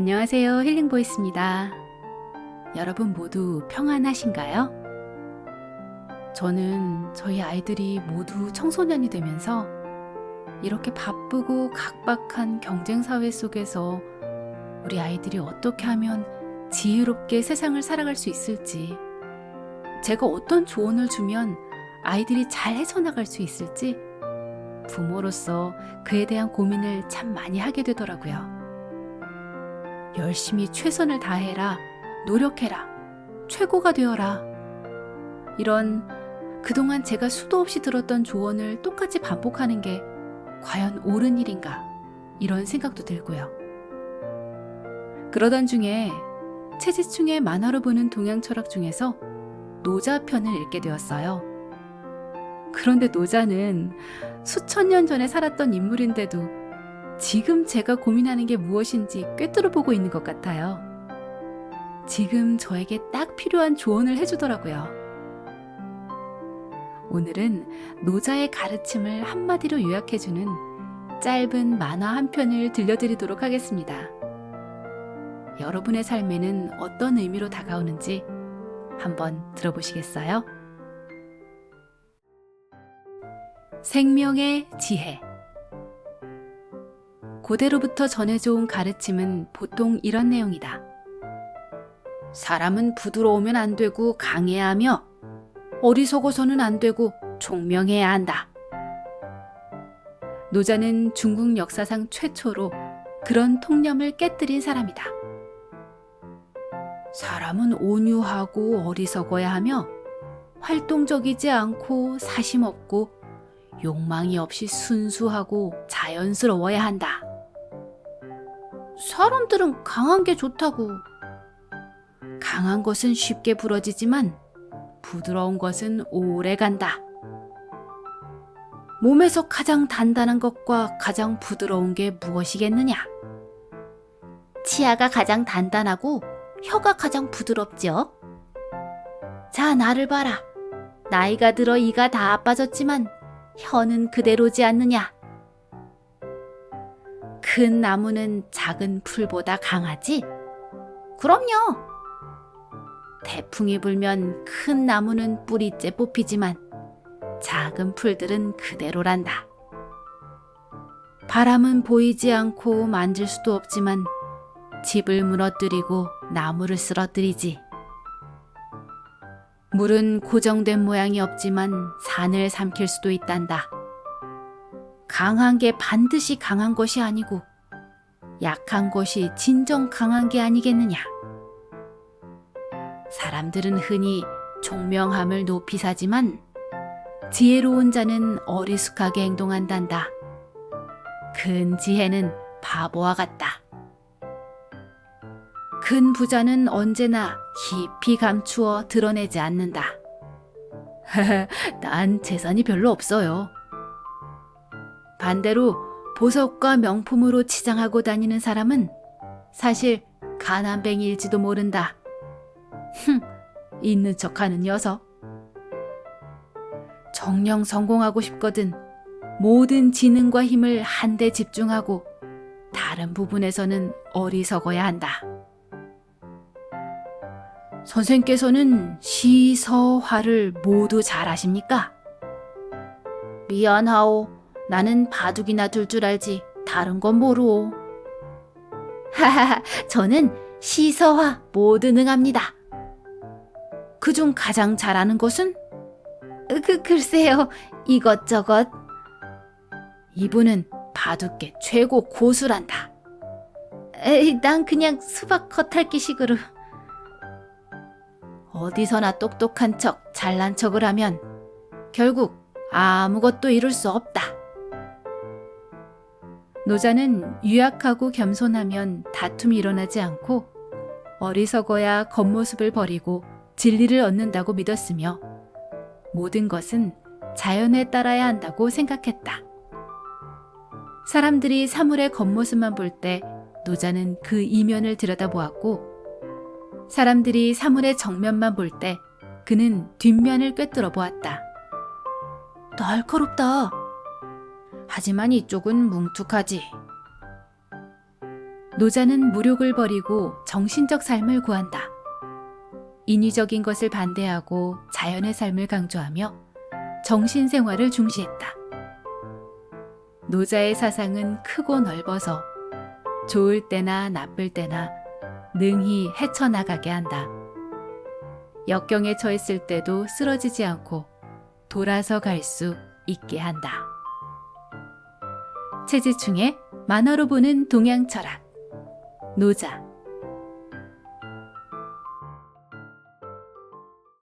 안녕하세요. 힐링보이스입니다. 여러분 모두 평안하신가요? 저는 저희 아이들이 모두 청소년이 되면서 이렇게 바쁘고 각박한 경쟁사회 속에서 우리 아이들이 어떻게 하면 지혜롭게 세상을 살아갈 수 있을지, 제가 어떤 조언을 주면 아이들이 잘 헤쳐나갈 수 있을지, 부모로서 그에 대한 고민을 참 많이 하게 되더라고요. 열심히 최선을 다해라, 노력해라, 최고가 되어라. 이런 그동안 제가 수도 없이 들었던 조언을 똑같이 반복하는 게 과연 옳은 일인가? 이런 생각도 들고요. 그러던 중에 채지충의 만화로 보는 동양 철학 중에서 노자 편을 읽게 되었어요. 그런데 노자는 수천 년 전에 살았던 인물인데도 지금 제가 고민하는 게 무엇인지 꿰뚫어 보고 있는 것 같아요. 지금 저에게 딱 필요한 조언을 해주더라고요. 오늘은 노자의 가르침을 한마디로 요약해주는 짧은 만화 한 편을 들려드리도록 하겠습니다. 여러분의 삶에는 어떤 의미로 다가오는지 한번 들어보시겠어요? 생명의 지혜 고대로부터 전해져 온 가르침은 보통 이런 내용이다. 사람은 부드러우면 안 되고 강해야 하며 어리석어서는 안 되고 총명해야 한다. 노자는 중국 역사상 최초로 그런 통념을 깨뜨린 사람이다. 사람은 온유하고 어리석어야 하며 활동적이지 않고 사심 없고 욕망이 없이 순수하고 자연스러워야 한다. 사람들은 강한 게 좋다고. 강한 것은 쉽게 부러지지만 부드러운 것은 오래 간다. 몸에서 가장 단단한 것과 가장 부드러운 게 무엇이겠느냐? 치아가 가장 단단하고 혀가 가장 부드럽죠? 자, 나를 봐라. 나이가 들어 이가 다 아파졌지만 혀는 그대로지 않느냐? 큰 나무는 작은 풀보다 강하지? 그럼요. 태풍이 불면 큰 나무는 뿌리째 뽑히지만 작은 풀들은 그대로란다. 바람은 보이지 않고 만질 수도 없지만 집을 무너뜨리고 나무를 쓰러뜨리지. 물은 고정된 모양이 없지만 산을 삼킬 수도 있단다. 강한 게 반드시 강한 것이 아니고 약한 것이 진정 강한 게 아니겠느냐. 사람들은 흔히 총명함을 높이 사지만 지혜로운 자는 어리숙하게 행동한단다. 큰 지혜는 바보와 같다. 큰 부자는 언제나 깊이 감추어 드러내지 않는다. 난 재산이 별로 없어요. 반대로 보석과 명품으로 치장하고 다니는 사람은 사실 가난뱅이일지도 모른다. 흠, 있는 척하는 녀석. 정령 성공하고 싶거든 모든 지능과 힘을 한데 집중하고 다른 부분에서는 어리석어야 한다. 선생께서는 시, 서, 화를 모두 잘 아십니까? 미안하오. 나는 바둑이나 둘 줄 알지 다른 건 모르오. 하하하, 저는 시, 서, 화 모두 능합니다. 그중 가장 잘하는 것은? 그, 글쎄요. 이것저것. 이분은 바둑계 최고 고수란다. 에이, 난 그냥 수박 겉핥기식으로. 어디서나 똑똑한 척, 잘난 척을 하면 결국 아무것도 이룰 수 없다. 노자는 유약하고 겸손하면 다툼이 일어나지 않고 어리석어야 겉모습을 버리고 진리를 얻는다고 믿었으며 모든 것은 자연에 따라야 한다고 생각했다. 사람들이 사물의 겉모습만 볼 때 노자는 그 이면을 들여다보았고 사람들이 사물의 정면만 볼 때 그는 뒷면을 꿰뚫어 보았다. 날카롭다. 하지만 이쪽은 뭉툭하지. 노자는 무력을 버리고 정신적 삶을 구한다. 인위적인 것을 반대하고 자연의 삶을 강조하며 정신 생활을 중시했다. 노자의 사상은 크고 넓어서 좋을 때나 나쁠 때나 능히 헤쳐나가게 한다. 역경에 처했을 때도 쓰러지지 않고 돌아서 갈 수 있게 한다. 최지충의 만화로 보는 동양 철학. 노자